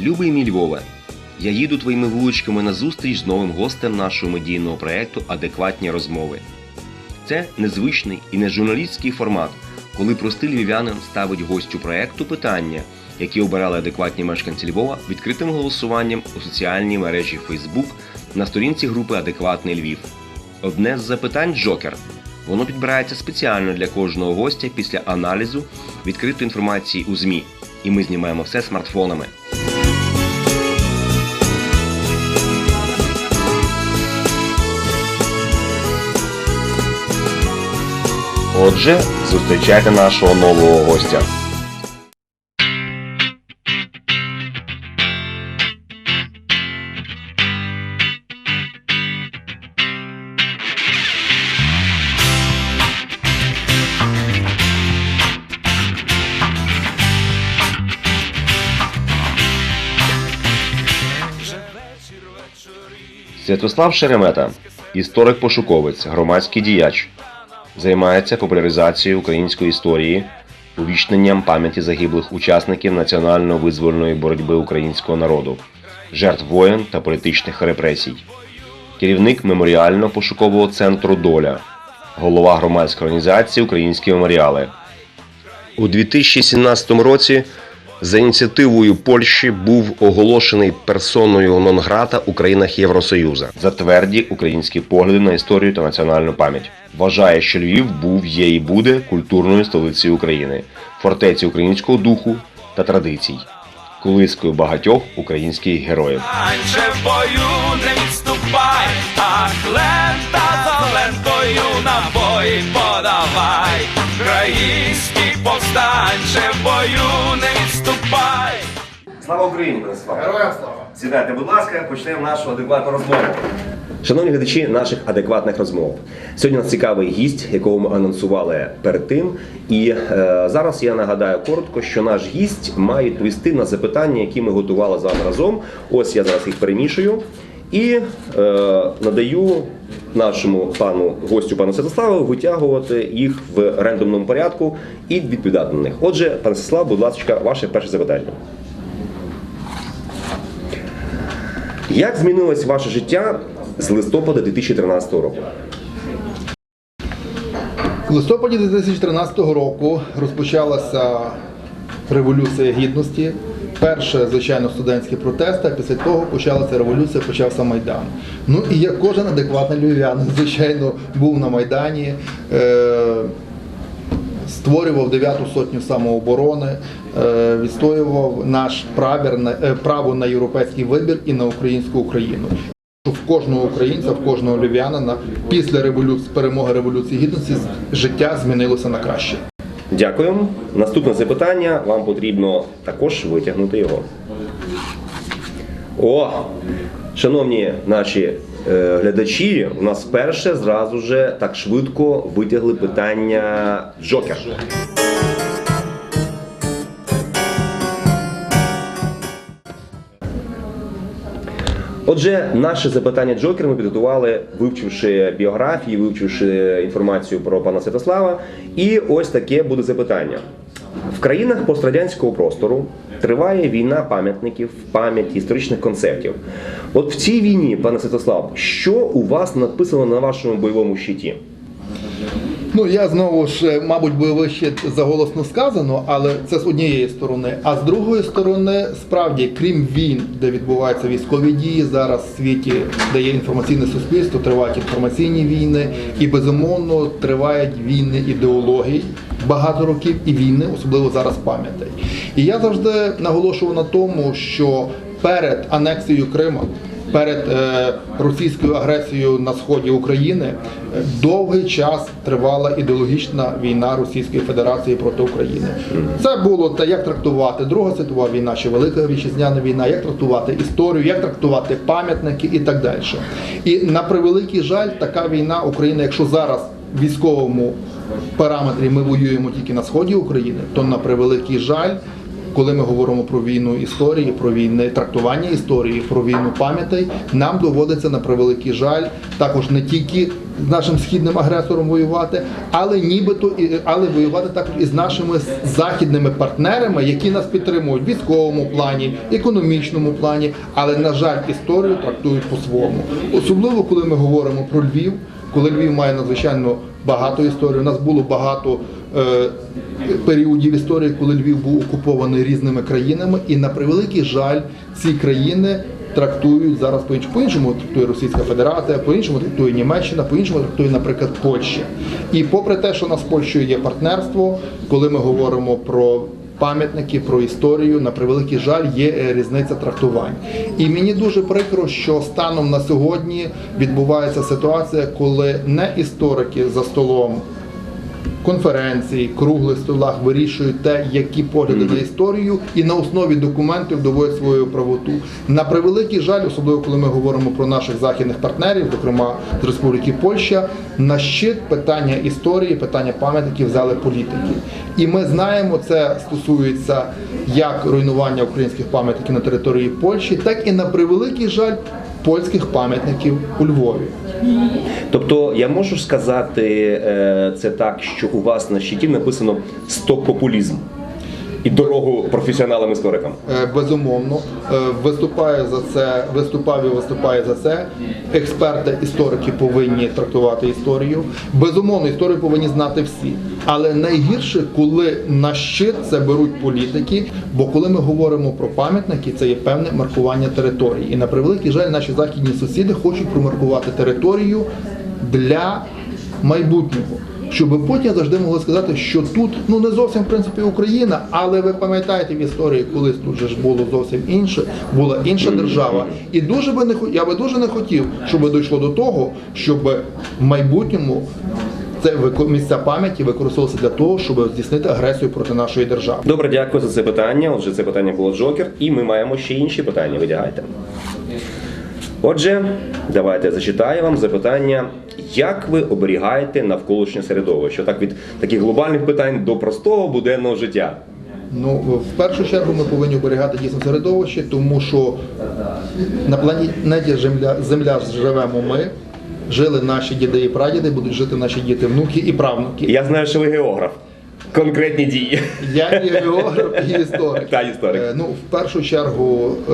Любий мій Львове, я їду твоїми вуличками на зустріч з новим гостем нашого медійного проекту Адекватні розмови. Це незвичний і не журналістський формат, коли простий львів'янин ставить гостю проекту питання, які обирали адекватні мешканці Львова відкритим голосуванням у соціальній мережі Facebook на сторінці групи Адекватний Львів. Одне з запитань Джокер. Воно підбирається спеціально для кожного гостя після аналізу відкритої інформації у ЗМІ. І ми знімаємо все смартфонами. Отже, зустрічайте нашого нового гостя. Святослав Шеремета, історик-пошуковець, громадський діяч, займається популяризацією української історії, увічненням пам'яті загиблих учасників національно-визвольної боротьби українського народу, жертв воєн та політичних репресій, керівник меморіально-пошукового центру Доля, голова громадської організації Українські меморіали. У 2017 році за ініціативою Польщі був оголошений персоною нон-грата у країнах Євросоюзу за тверді українські погляди на історію та національну пам'ять. Вважає, що Львів був, є і буде культурною столицею України, фортеці українського духу та традицій, колискою багатьох українських героїв. В бою не відступай, ах лента за лентою набої подавай, Український повстанче в бою не відступай. Слава Україні, Борислав! Героям слава! Сідайте, будь ласка, почнемо нашу адекватну розмову. Шановні глядачі наших адекватних розмов. Сьогодні у нас цікавий гість, якого ми анонсували перед тим. І е, зараз я нагадаю коротко, що наш гість має відповісти на запитання, які ми готували з вами разом. Ось я зараз їх перемішую і е, надаю нашому пану гостю, пану Святославу, витягувати їх в рандомному порядку і відповідати на них. Отже, пане Святослав, будь ласка, ваше перше запитання. Як змінилось ваше життя з листопада 2013 року? У листопаді 2013 року розпочалася революція гідності. Перше, звичайно, студентські протести, а після того почалася революція, почався Майдан. Ну і як кожен адекватний львів'янин, звичайно, був на Майдані, е- створював дев'яту сотню самооборони, е- відстоював наш правір на е, право на європейський вибір і на українську Україну. В кожного українця, в кожного львів'янина після революції перемоги революції гідності життя змінилося на краще. Дякую. Наступне запитання. Вам потрібно також витягнути його. О! Шановні наші е, глядачі, у нас перше зразу же так швидко витягли питання Джокер. Отже, наше запитання Джокер ми підготували, вивчивши біографії, вивчивши інформацію про пана Святослава. І ось таке буде запитання. В країнах пострадянського простору триває війна пам'ятників, пам'яті, історичних концептів. От в цій війні, пане Святослав, що у вас написано на вашому бойовому щиті? Ну я знову ж, е, мабуть, бойовий щит заголосно сказано, але це з однієї сторони. А з другої сторони, справді, крім війн, де відбуваються військові дії, зараз в світі, де є інформаційне суспільство, тривають інформаційні війни, і безумовно тривають війни ідеологій багато років, і війни, особливо зараз пам'ятей. І я завжди наголошував на тому, що перед анексією Криму. Перед е, російською агресією на сході України е, довгий час тривала ідеологічна війна Російської Федерації проти України. Це було те, як трактувати Друга світова війна чи Велика Вітчизняна війна, як трактувати історію, як трактувати пам'ятники і так далі. І на превеликий жаль, така війна Україна, якщо зараз військовому параметрі ми воюємо тільки на сході України, то на превеликий жаль коли ми говоримо про війну історії, про війни трактування історії, про війну пам'ятей, нам доводиться на превеликий жаль також не тільки з нашим східним агресором воювати, але нібито але воювати також і з нашими західними партнерами, які нас підтримують в військовому плані, економічному плані, але на жаль, історію трактують по-своєму. Особливо коли ми говоримо про Львів, коли Львів має надзвичайно багато історій. У нас було багато е, періодів історії, коли Львів був окупований різними країнами, і на превеликий жаль, ці країни трактують зараз по іншому. По-іншому трактує Російська Федерація, по-іншому трактує Німеччина, по-іншому трактує, наприклад, Польща. І попри те, що у нас з Польщею є партнерство, коли ми говоримо про пам'ятники, про історію, на превеликий жаль, є е, різниця трактувань. І мені дуже прикро, що станом на сьогодні відбувається ситуація, коли не історики за столом конференцій, круглих столах вирішують те, які погляди на історію, і на основі документів доводять свою правоту. На превеликий жаль, особливо коли ми говоримо про наших західних партнерів, зокрема з Республіки Польща, на щит питання історії, питання пам'ятників взяли політики. І ми знаємо, це стосується як руйнування українських пам'ятників на території Польщі, так і на превеликий жаль польських пам'ятників у Львові. Тобто я можу сказати е, це так, що у вас на щиті написано стоп популізм і дорогу професіоналам історикам. Е, Безумовно, Е, виступає за це, виступав і виступає за це. Експерти, історики повинні трактувати історію. Безумовно, історію повинні знати всі. Але найгірше, коли на щит це беруть політики. Бо коли ми говоримо про пам'ятники, це є певне маркування території. І на превеликий жаль, наші західні сусіди хочуть промаркувати територію для майбутнього. Щоб потім завжди могли сказати, що тут ну не зовсім в принципі Україна, але ви пам'ятаєте в історії, колись тут же ж було зовсім інше, була інша держава. І дуже би не я би дуже не хотів, щоб дійшло до того, щоб в майбутньому це місця пам'яті використовувалися для того, щоб здійснити агресію проти нашої держави. Добре, дякую за це питання. Отже, це питання було Джокер, і ми маємо ще інші питання. Видягайте. Отже, давайте зачитаю вам запитання, як ви оберігаєте навколишнє середовище? Так від таких глобальних питань до простого буденного життя. Ну, в першу чергу ми повинні оберігати дійсно середовище, тому що на планеті Земля, Земля живемо ми, жили наші діди і прадіди, будуть жити наші діти, внуки і правнуки. Я знаю, що ви географ. Конкретні дії. Я і географ, і історик. Та, історик. Е, Ну, в першу чергу е,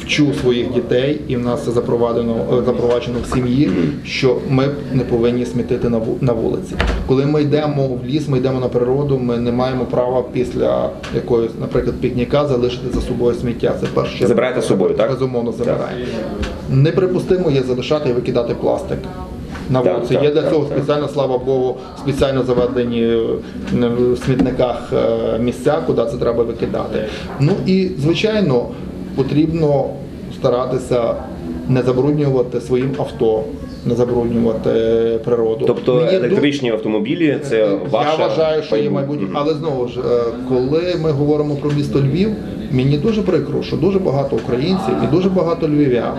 вчу своїх дітей, і в нас це запроваджено, е, запроваджено в сім'ї, що ми не повинні смітити на ву- вулиці. Коли ми йдемо в ліс, ми йдемо на природу, ми не маємо права після якоїсь, наприклад, пікніка залишити за собою сміття. Це в першу чергу. Забираєте з собою, так? Безумовно, забираємо. Неприпустимо є залишати і викидати пластик. На вулиці. є для цього спеціально, слава Богу, спеціально заведені в смітниках е, місця, куди це треба викидати. Ну і звичайно потрібно старатися не забруднювати своїм авто, не забруднювати природу. Тобто Мені електричні автомобілі це ваша я вважаю, що є майбутнє. Але знову ж, е, коли ми говоримо про місто Львів, мені дуже прикро, що дуже багато українців і дуже багато львів'ян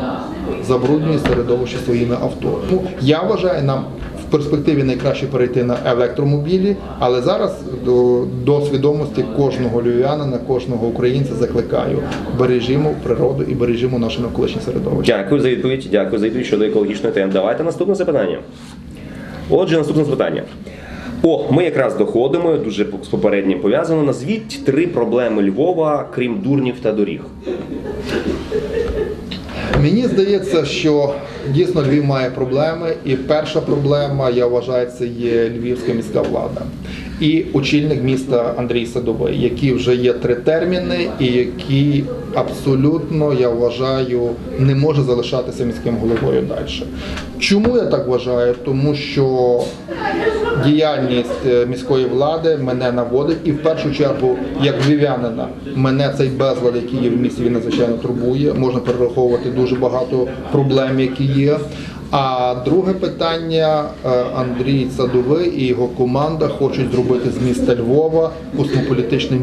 забруднюють середовище своїми авто. Ну, я вважаю, нам перспективі найкраще перейти на електромобілі, але зараз до, до свідомості кожного львів'янина, кожного українця закликаю бережімо природу і бережімо наше навколишнє середовище. Дякую за відповідь. Дякую за відповідь щодо екологічної теми. Давайте наступне запитання. Отже, наступне запитання. О, ми якраз доходимо, дуже з попереднім пов'язано. Назвіть три проблеми Львова, крім дурнів та доріг. Мені здається, що дійсно Львів має проблеми, і перша проблема, я вважаю, це є львівська міська влада. І очільник міста Андрій Садовий, які вже є три терміни, і які абсолютно, я вважаю, не може залишатися міським головою далі. Чому я так вважаю? Тому що діяльність е, міської влади мене наводить, і в першу чергу, як львів'янина, мене цей безлад, який є в місті, він надзвичайно турбує. Можна перераховувати дуже багато проблем, які є. А друге питання е, Андрій Садовий і його команда хочуть зробити з міста Львова космополітичне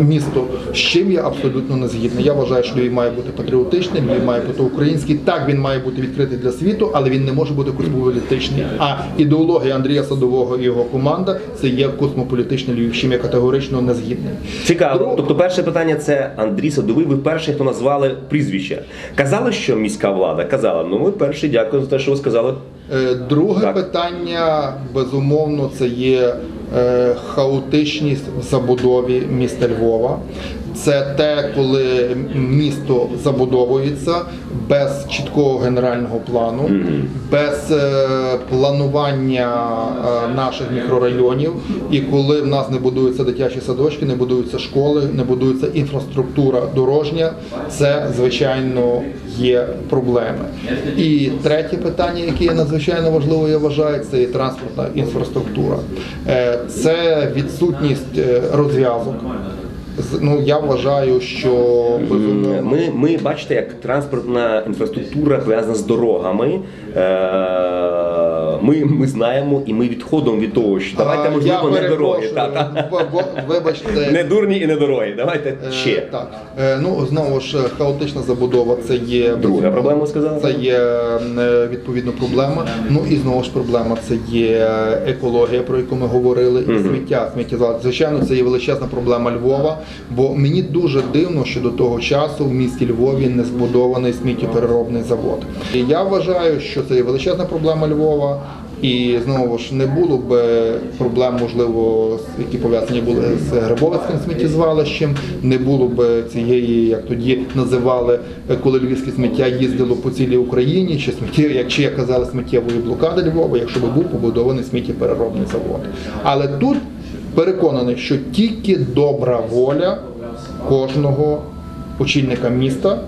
місто, з чим я абсолютно не згідний. Я вважаю, що Львів має бути патріотичним, Львів має бути український. Так він має бути відкритий для світу, але він не може бути космополітичний. А ідеологія Андрія Садового і його команда це є космополітичний Львів, з чим я категорично не згідний. Цікаво. Друг- Тобто, перше питання це Андрій Садовий. Ви перший, хто назвали прізвище. Казали, що міська влада казала. Ну, ми перші дякую за те, що ви сказали? Е, Друге Так. питання, безумовно, це є е, хаотичність в забудові міста Львова. Це те, коли місто забудовується без чіткого генерального плану, без е, планування е, наших мікрорайонів. І коли в нас не будуються дитячі садочки, не будуються школи, не будується інфраструктура дорожня, це звичайно є проблеми. І третє питання, яке є надзвичайно важливо, я вважаю, це є транспортна інфраструктура. Е, Це відсутність розв'язок. Ну я вважаю, що Ми, ми бачите, як транспортна інфраструктура пов'язана з дорогами. Е, Ми, ми знаємо і ми відходимо від того, що давайте можливо не дороги. Та, та. в- Вибачте, Не дурні і не дороги. Давайте Е. Так, Е, ну знову ж хаотична забудова це є Друга проблема, сказали? Це є е, відповідно проблема. Ну і знову ж проблема це є екологія, про яку ми говорили, і сміття. Сміттєзвалення. Звичайно, це є величезна проблема Львова. Бо мені дуже дивно, що до того часу в місті Львові не збудований сміттєпереробний завод. І я вважаю, що це є величезна проблема Львова. І знову ж не було б проблем, можливо, які пов'язані були з Грибовицьким сміттєзвалищем, не було б цієї, як тоді називали, е, коли львівське сміття їздило по цілій Україні, чи сміття, як чи як казали, сміттєвої блокади Львова, якщо б був побудований сміттєпереробний завод. Але тут переконаний, що тільки добра воля кожного очільника міста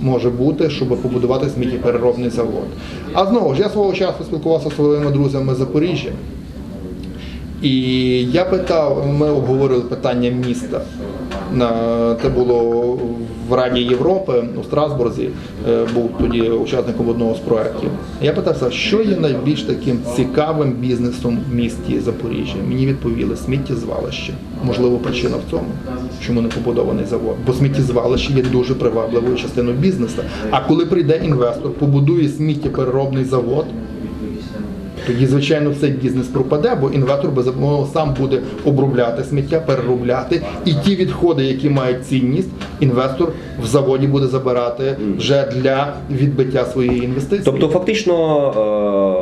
може бути, щоб побудувати сміттєпереробний завод. А знову ж я свого часу спілкувався з своїми друзями з Запоріжжя. І я питав, ми обговорили питання міста. Це було в Раді Європи у Страсбурзі, е, був тоді учасником одного з проєктів. Я питався, що є найбільш таким цікавим бізнесом в місті Запоріжжя. Мені відповіли сміттєзвалище. Можливо, причина в цьому, чому не побудований завод. Бо сміттєзвалище є дуже привабливою частиною бізнесу. А коли прийде інвестор, побудує сміттєпереробний завод. Тоді, звичайно, цей бізнес пропаде, бо інвестор безумовно сам буде обробляти сміття, переробляти, і ті відходи, які мають цінність, інвестор в заводі буде забирати вже для відбиття своєї інвестиції. Тобто, фактично,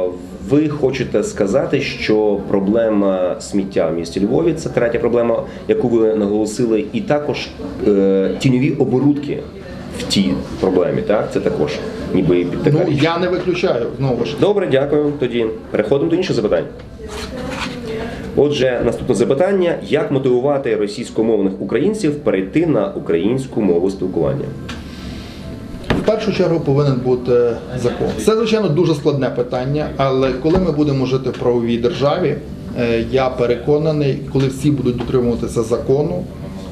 е, ви хочете сказати, що проблема сміття в місті Львові це третя проблема, яку ви наголосили, і також е, тіньові оборудки в тій проблемі, так? Це також ніби під така ну річ. я не виключаю знову ж. Добре, дякую. Тоді переходимо до інших запитань. Отже, наступне запитання: як мотивувати російськомовних українців перейти на українську мову спілкування? В першу чергу повинен бути закон. Це звичайно дуже складне питання, але коли ми будемо жити в правовій державі, е, я переконаний, коли всі будуть дотримуватися закону,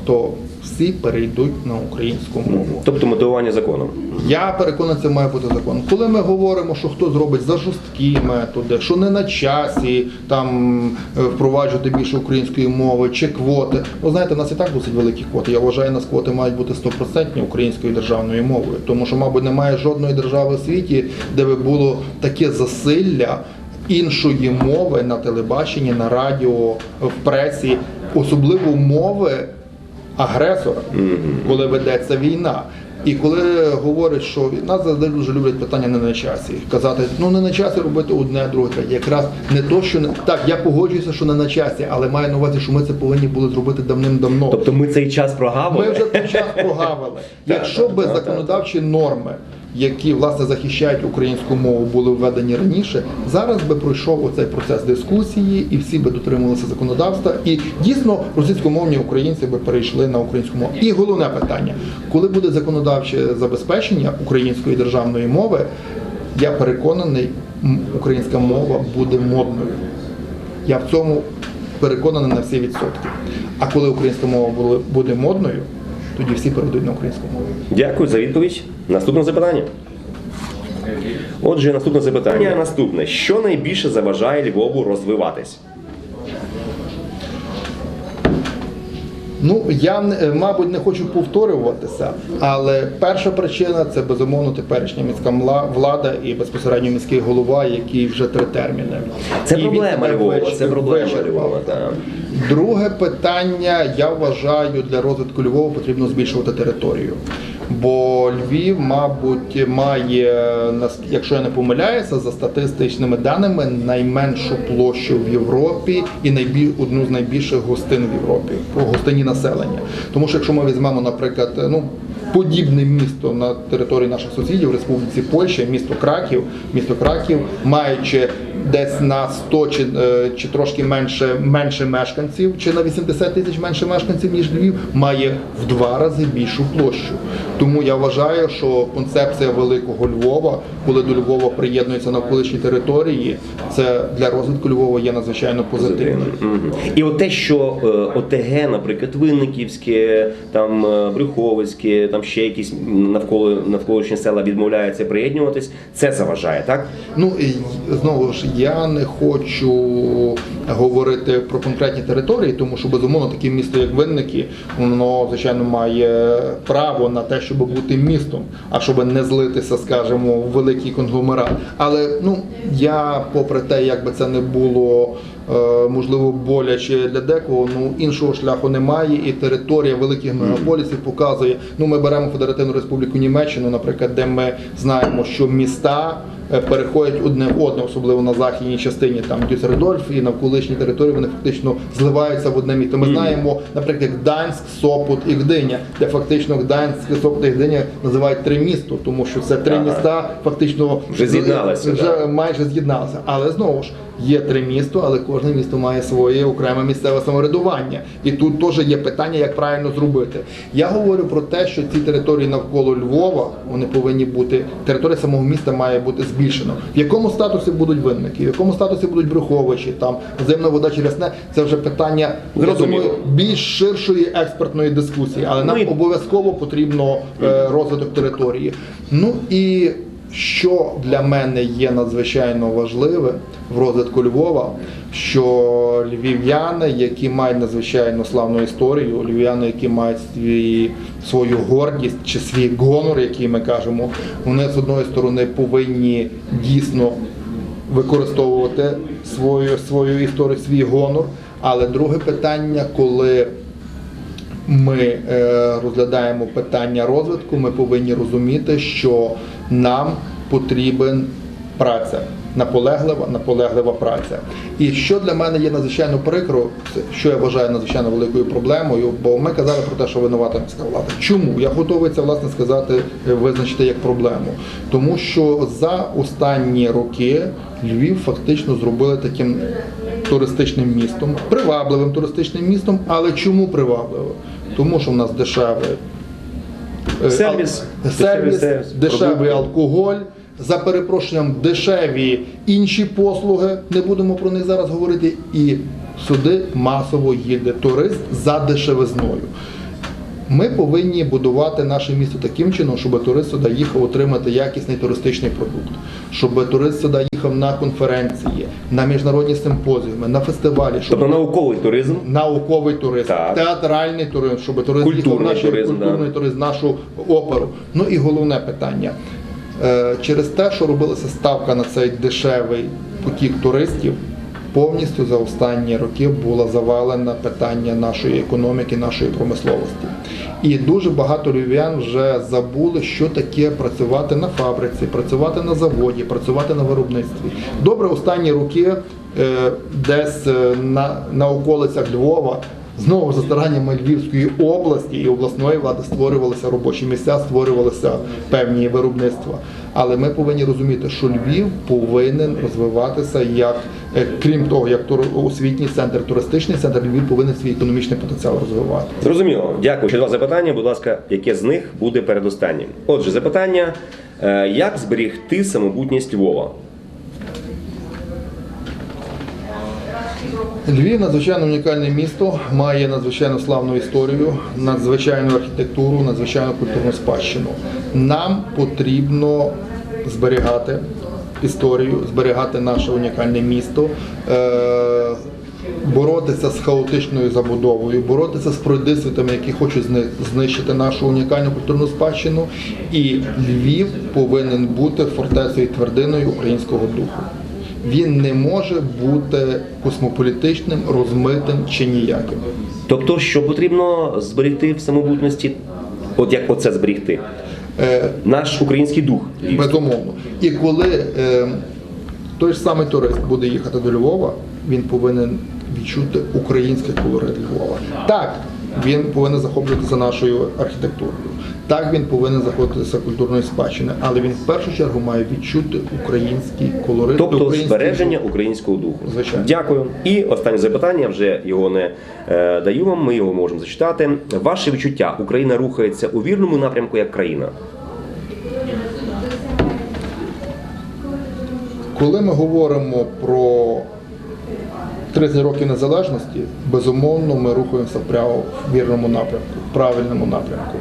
то всі перейдуть на українську мову. Тобто мотивування законом. Я переконаний, це має бути закон. Коли ми говоримо, що хто зробить за жорсткі методи, що не на часі там е, впроваджувати більше української мови чи квоти. Ну знаєте, в нас і так досить великі квоти. Я вважаю, у нас квоти мають бути 100% українською державною мовою, тому що, мабуть, немає жодної держави в світі, де би було таке засилля іншої мови на телебаченні, на радіо, в пресі, особливо мови агресора, коли ведеться війна. І коли говорять, що нас завжди дуже люблять питання не на часі. Казати, ну не на часі робити одне, друге, третє. Якраз не то, що не так, я погоджуюся, що не на часі, але маю на увазі, що ми це повинні були зробити давним-давно. Тобто ми цей час прогавили? Ми вже той час прогавили. Якщо би законодавчі норми, які власне захищають українську мову, були введені раніше, зараз би пройшов оцей процес дискусії, і всі би дотримувалися законодавства, і дійсно російськомовні українці би перейшли на українську мову. І головне питання: коли буде законодавче забезпечення української державної мови, я переконаний, українська мова буде модною. Я в цьому переконаний на всі відсотки. А коли українська мова буде- модною, тоді всі перейдуть на українську мову. Дякую за відповідь. Наступне запитання. Отже, наступне запитання. Наступне. Що найбільше заважає Львову розвиватись? Ну я е, мабуть не хочу повторюватися, але перша причина це безумовно теперішня міська влада і безпосередньо міський голова, який вже три терміни. Це І проблема Львова. вич- Це проблема. Львова. Так. Друге питання, я вважаю, для розвитку Львова потрібно збільшувати територію. Бо Львів, мабуть, має, якщо я не помиляюся, за статистичними даними найменшу площу в Європі і найбіль, одну з найбільших гостин в Європі по гостині населення. Тому що якщо ми візьмемо, наприклад, ну. Подібне місто на території наших сусідів Республіці Польща, місто Краків, місто Краків, маючи десь на 100 чи, е, чи трошки менше, менше мешканців, чи на 80 тисяч менше мешканців, ніж Львів, має в два рази більшу площу. Тому я вважаю, що концепція великого Львова, коли до Львова приєднуються навколишні території, це для розвитку Львова є надзвичайно позитивним. І от те, що е, ОТГ, наприклад, Винниківське, там е, Брюховицьке, там ще якісь навколо навколишні села відмовляються приєднуватись, це заважає, так? Ну і знову ж я не хочу говорити про конкретні території, тому що безумовно таке місто, як Винники, воно звичайно має право на те, щоб бути містом, а щоб не злитися, скажімо, в великий конгломерат. Але ну я, попри те, як би це не було. е, Можливо, боляче для декого, ну іншого шляху немає, і територія великих мегаполісів показує. Ну, ми беремо Федеративну Республіку Німеччину, наприклад, де ми знаємо, що міста переходять одне в одне, особливо на західній частині, там Дюссельдорф і навколишні території, вони фактично зливаються в одне місто. Ми знаємо, наприклад, Гданськ, Сопот і Гдиня, де фактично Гданськ, Сопот і Гдиня називають три місто, тому що це три міста фактично Вже з'єдналися, Вже да. майже з'єдналися. Але знову ж є три місто, але кожне місто має своє окреме місцеве самоврядування. І тут теж є питання, як правильно зробити. Я говорю про те, що ці території навколо Львова вони повинні бути. Територія самого міста має бути збільшена. В якому статусі будуть винники, в якому статусі будуть брюховичі, там земна вода чи не це вже питання я думаю, більш ширшої експертної дискусії, але нам Ну обов'язково потрібно е, розвиток території. Ну і що для мене є надзвичайно важливе в розвитку Львова, що львів'яни, які мають надзвичайно славну історію, львів'яни, які мають свій, свою гордість чи свій гонор, який ми кажемо, вони з одної сторони повинні дійсно використовувати свою, свою історію, свій гонор. Але друге питання, коли ми е, розглядаємо питання розвитку, ми повинні розуміти, що нам потрібен праця. Наполеглива, наполеглива праця. І що для мене є надзвичайно прикро, що я вважаю надзвичайно великою проблемою, бо ми казали про те, що винувата міська влада. Чому? Я готовий це власне сказати, е, визначити як проблему. Тому що за останні роки Львів фактично зробили таким туристичним містом, привабливим туристичним містом. Але чому привабливим? Тому що в нас дешевий е, Сервіс, дешевий сервіс, сервіс, дешевий алкоголь. За перепрошенням, дешеві інші послуги, не будемо про них зараз говорити. І сюди масово їде турист за дешевизною. Ми повинні будувати наше місто таким чином, щоб турист сюди їхав отримати якісний туристичний продукт, щоб турист сюди їхав на конференції, на міжнародні симпозіуми, на фестивалі, щоб Тобто науковий туризм. науковий туризм, Так. театральний туризм, щоб турист Культурний їхав туризм, культурний да. туризм, нашу оперу. Ну і головне питання. Е, Через те, що робилася ставка на цей дешевий потік туристів, повністю за останні роки було завалено питання нашої економіки, нашої промисловості. І дуже багато львів'ян вже забули, що таке працювати на фабриці, працювати на заводі, працювати на виробництві. Добре, останні роки е, десь е, на, на околицях Львова Знову за стараннями Львівської області і обласної влади створювалися робочі місця, створювалися певні виробництва. Але ми повинні розуміти, що Львів повинен розвиватися як, е, крім того, як освітній центр, туристичний центр, Львів повинен свій економічний потенціал розвивати. Зрозуміло. Дякую. Ще два запитання. Будь ласка, яке з них буде передостаннім? Отже, запитання: е, як зберігти самобутність Львова? Львів надзвичайно унікальне місто, має надзвичайно славну історію, надзвичайну архітектуру, надзвичайну культурну спадщину. Нам потрібно зберігати історію, зберігати наше унікальне місто. е, Боротися з хаотичною забудовою, боротися з пройдисвітами, які хочуть знищити нашу унікальну культурну спадщину. І Львів повинен бути фортецею і твердиною українського духу. Він не може бути космополітичним, розмитим чи ніяким. Тобто, що потрібно зберегти в самобутності От як оце зберігти? Е, Наш український дух. Безумовно. І коли е, той ж самий турист буде їхати до Львова, він повинен відчути український колорит Львова. Так, він повинен захоплюватися нашою архітектурою. Так, він повинен захоплюватися культурною спадщиною, але він в першу чергу має відчути український колорит. Тобто український збереження дух. українського духу. Звичайно. Дякую. І останнє запитання, вже його не е, даю вам, ми його можемо зачитати. Ваше відчуття, Україна рухається у вірному напрямку як країна. Коли ми говоримо про 30 років незалежності, безумовно, ми рухаємося прямо в вірному напрямку, в правильному напрямку.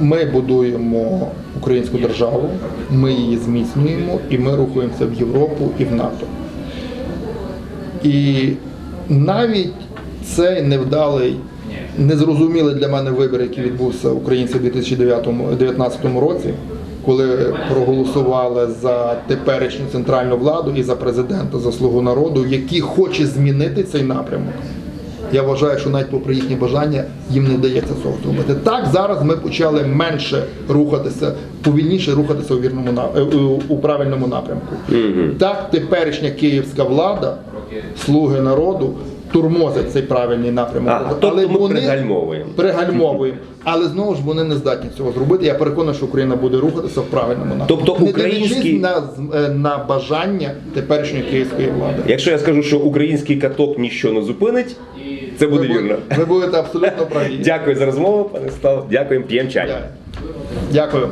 Ми будуємо українську державу, ми її зміцнюємо і ми рухаємося в Європу і в НАТО. І навіть цей невдалий, незрозумілий для мене вибір, який відбувся українців у 2019 році, коли проголосували за теперішню центральну владу і за президента, за слугу народу, який хоче змінити цей напрямок. Я вважаю, що навіть попри їхні бажання їм не вдається цього зробити. Так зараз ми почали менше рухатися, повільніше рухатися у вірному е, у- правильному напрямку. Так, теперішня київська влада, слуги народу, турмозять цей правильний напрямок. А, тобто ми пригальмовуємо. пригальмовуємо. Але знову ж вони не здатні цього зробити. Я переконаний, що Україна буде рухатися в правильному напрямку. Тобто Не український- на, е, на бажання теперішньої київської влади. Якщо я скажу, що український каток ніщо не зупинить, це буде Ви вірно. Ви будете абсолютно праві. Дякую за розмову, пане Став. Дякуємо, п'ємо чай. Дякую.